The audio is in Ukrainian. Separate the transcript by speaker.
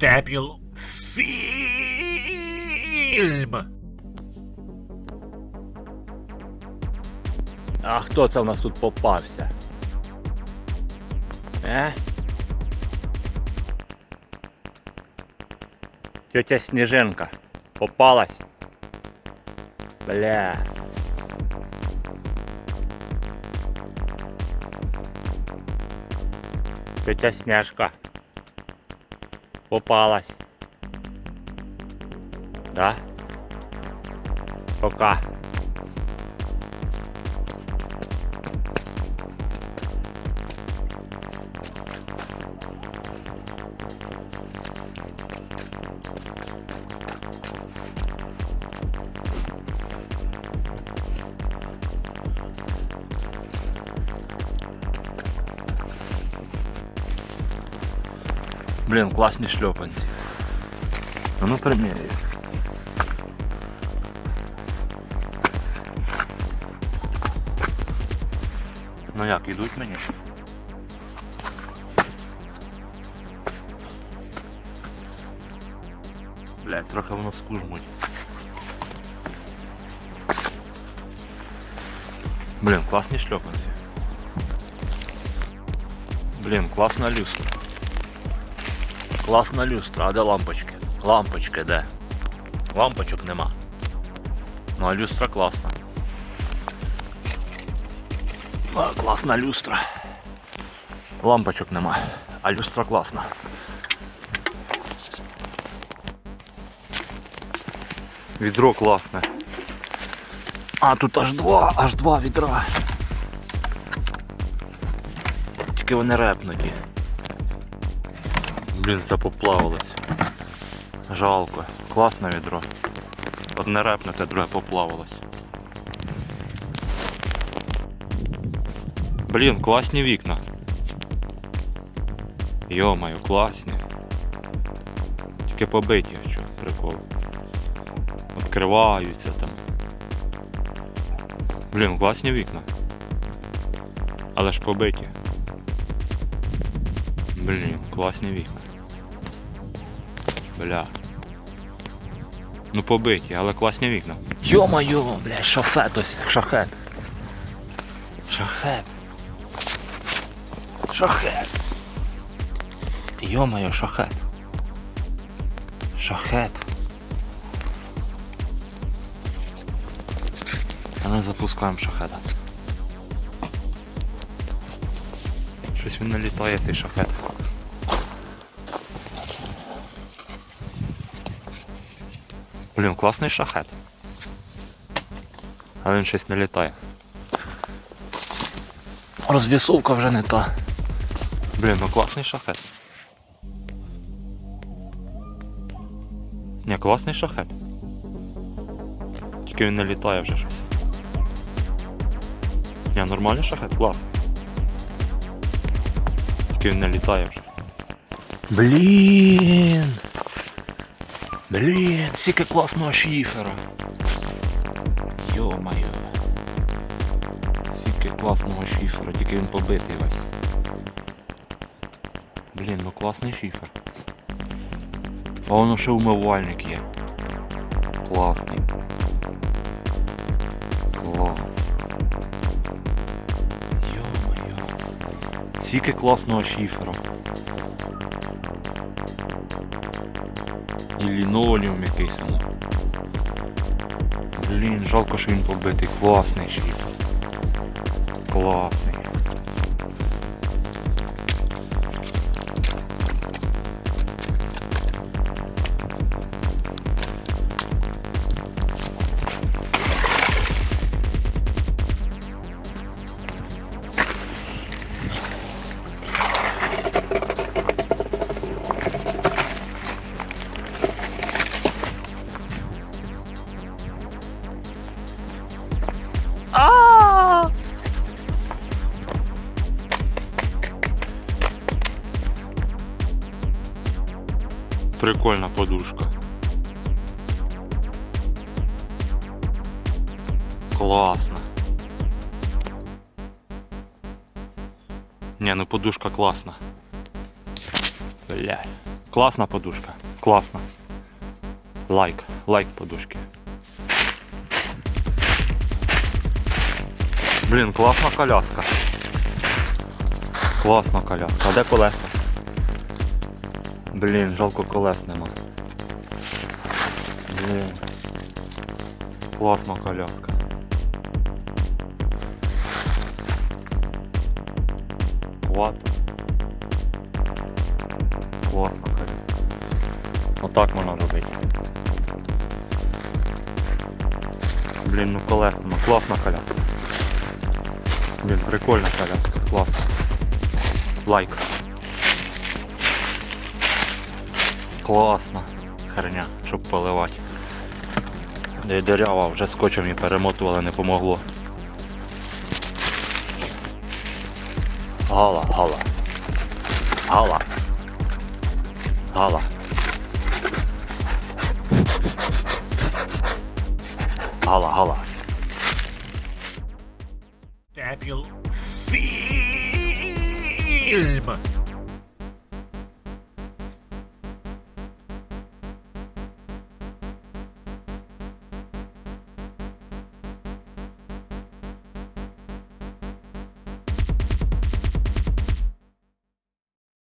Speaker 1: Дебіл фільм.
Speaker 2: А хто це в нас тут попався? Е? Тетя Сніжинка. Попалась. Бля. Тетя Сняжка. Попалась. Да? Пока. Блін, класні шльопанці. А ну приміряю. Ну як, ідуть мені? Блять, трохи воно скужмуть. Блін, класні шльопанці. Блін, класна люстра. Класна люстра, а де лампочки? Лампочки де? Лампочок нема. Ну а люстра класна. А, класна люстра. Лампочок нема, а люстра класна. Відро класне. А тут аж два, аж два відра. Тільки вони репнуті. Блін, це поплавилось. Жалко. Класне відро. Одне репнуте, друге поплавилось. Блін, класні вікна. Йомаю, класні. Тільки побиті, що прикол. Відкриваються там. Блін, класні вікна. Але ж побиті. Блін, класні вікна. Бля. Ну побиті, але класні вікна. Йо-майо, бля, шахет ось, шахет. Шахет. Шахет. Йо-майо, шахет. Шахет. А ми запускаємо шахета. Щось він не літає цей шахет. Блін, класний шахет. А він щось не літає. Розвісовка вже не та. Блін, ну класний шахет. Ні, класний шахет. Тільки він не літає вже щось. Ні, нормальний шахет, клас. Тільки він не літає вже. Блін. Блін, скільки класного шифера. Йо-моє. Скільки класного шифера, тільки він побитий весь. Блін, ну класний шифер. А воно ще умивальник є. Класний. Клас. Йо-моє. Скільки класного шифера. Лінолеум якийсь. Блін, жалко, що він побитий. Класний ще. Класний. Прикольна подушка. Класно. Не, ну подушка класна. Блядь. Класна подушка. Класна. Лайк. Лайк подушки. Блін, класна коляска. Класна коляска. А де колеса? Блін, жалко колес нема. Блін. Класна коляска. Класно. Класно, коляска. Отак можна робити. Блін, ну колес нема. Класна коляска. Блін, прикольна коляска. Класно. Лайк. Класно. Херня, щоб поливати. Дирява, вже скотчем і перемотували, не помогло. Гала, гала. Гала. Гала. Гала, гала.
Speaker 1: Дебіл. Фільм.